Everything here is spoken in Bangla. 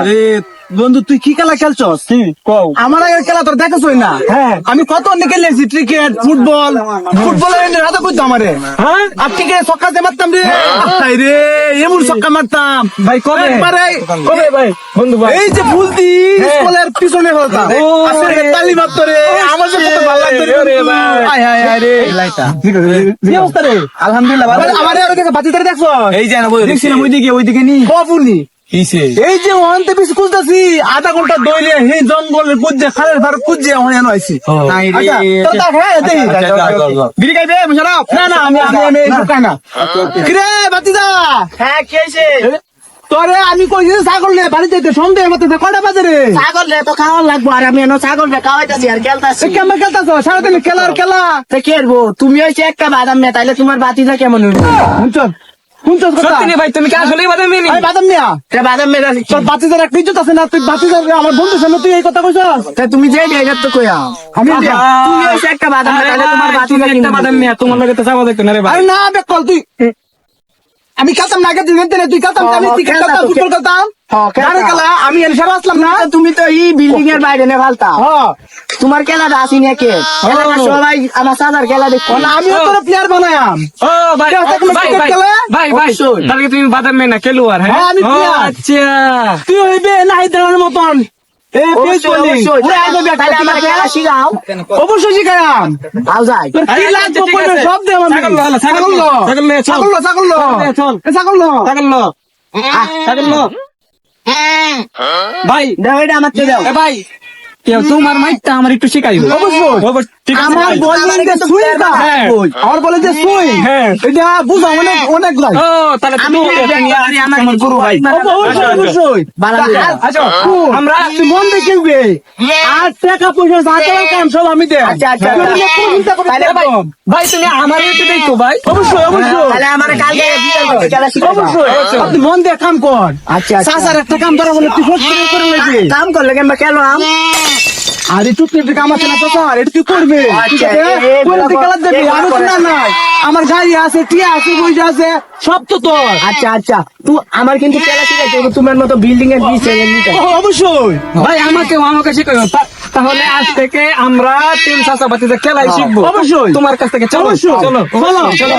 আরে বন্ধু তুই কি খেলা খেলছস? আমার আগের খেলা তোর দেখছই না। হ্যাঁ। আমি কত অনেক খেলেছি ক্রিকেট ফুটবল। ফুটবল রাজা করতো আমারে? আর ক্রিকেট ছক্কা দিয়ে মারতাম রে। আই রে এমন ছক্কা মারতাম। ভাই কবে? কবে ভাই? বন্ধু ভাই। এই যে ফুলতি হ্যাঁ। স্কুলের পিছনে হতা ও, তালি মারতো রে। আমার যে কত ভালো লাগতো রে ভাই। রে। কি অবস্থা রে? আলহামদুলিল্লাহ আমার আর দেখো দেখছ এই যে না বই দেখছিলাম ওইদিকে ওইদিকে নি। এই যে ওহানতে বেশি খুঁজতেছি আধা ঘণ্টা দইলে হে জঙ্গলের কুজে খালের ভার কুজে ওখানে এনো আইছি। আচ্ছা, হ্যাঁ, বিড়ি খাইবে মুশারফ? না না আমি আমি আমি খাই না। কিরে বাতিদা? হ্যাঁ কি হয়েছে তোরে আমি কইছি ছাগল নে বাড়ি যাইতে সন্দেহ মতে কয়টা বাজে রে? ছাগল রে তো খাওয়ার লাগবো আর আমি এনো ছাগল রে খাওয়াইতেছি আর খেলতাছি। কেমন খেলতাছ? সারাদিন খেলার খেলা। তো কি তুমি হয়েছে একটা বাদাম মেয়ে তাইলে তোমার বাতিটা কেমন হইবে? শুনছস শুনছস কথা? ভাই তুমি কি আসলে বাদাম মেনি আমি বাদাম নিয়া? তে বাদাম মেয়ে আছে তোর বাতিদার একটা ইজ্জত আছে না? তুই বাতিদার আমার বন্ধুর সামনে তুই এই কথা কইছস? তা তুমি যে এটা তো কইয়া। আমি তুমি হয়েছে একটা বাদাম মেয়ে তোমার বাতিটা একটা বাদাম মেয়ে তোমার লগে তো যাব দেখতো না রে ভাই। আরে না বেকল তুই আমি খেলতাম না খেলতাম জানতে না তুই খেলতাম হ্যাঁ, আমি হ্যাঁ, তুই খেলতাম ফুটবল খেলতাম? হ্যাঁ, আরে খেলা আমি এনে সারা আসলাম না। তুমি তো এই বিল্ডিং এর বাইরে নে ফালতা। হ্যাঁ। তোমার খেলাটা আসি না কে? সবাই আমার সাদার খেলা দেখো না, আমিও তোর প্লেয়ার বানায়াম ও ভাই ভাই ভাই ভাই ভাই তাহলে তুমি বাদাম মেয়ে না খেলোয়াড় হ্যাঁ? হ্যাঁ, আমি আচ্ছা। তুই হইবে নাই দেওয়ার মতন। অবশ্যই। সব ছাগল ভাই দাও এটা আমার দাও। ভাই। তোমার মাইকটা আমার একটু আছে। আমার বলেন যে সুইং হ্যাঁ। আমার বলে যে সুইং। হ্যাঁ। এটা বুঝা অনেক অনেক লাই। ও তাহলে তুমি আমার গুরু ভাই। অবশ্যই বালা দিলা। আচ্ছা। শুন, আমরা মন আর টাকা পয়সা যা কাম সব আমি আচ্ছা, আচ্ছা, আচ্ছা। ভাই, তুমি আমার একটু দেখো ভাই। অবশ্যই অবশ্যই। তাহলে আমার কালকে অবশ্যই। আপনি মন দিয়ে কাম কর। আচ্ছা আচ্ছা। একটা কাম ধরা বলে তুই করে করে লেগে কাম করলে কেন কেন আম? আর আছে না চাচা করবে? ঠিক আছে? খেলা দেবি না নাই। আমার গাড়ি আছে টিয়া আছে বইটা আছে সব তো তোর। আচ্ছা আচ্ছা। তুই আমার কিন্তু খেলা শিখাইতে হবে তোমার মতো বিল্ডিং এর নিচে অবশ্যই। ভাই আমাকে আমাকে শিখাইও তাহলে আজ থেকে আমরা তিন চাষাবাতিতে খেলাই শিখব। অবশ্যই। তোমার কাছ থেকে চলো। চলো। চলো।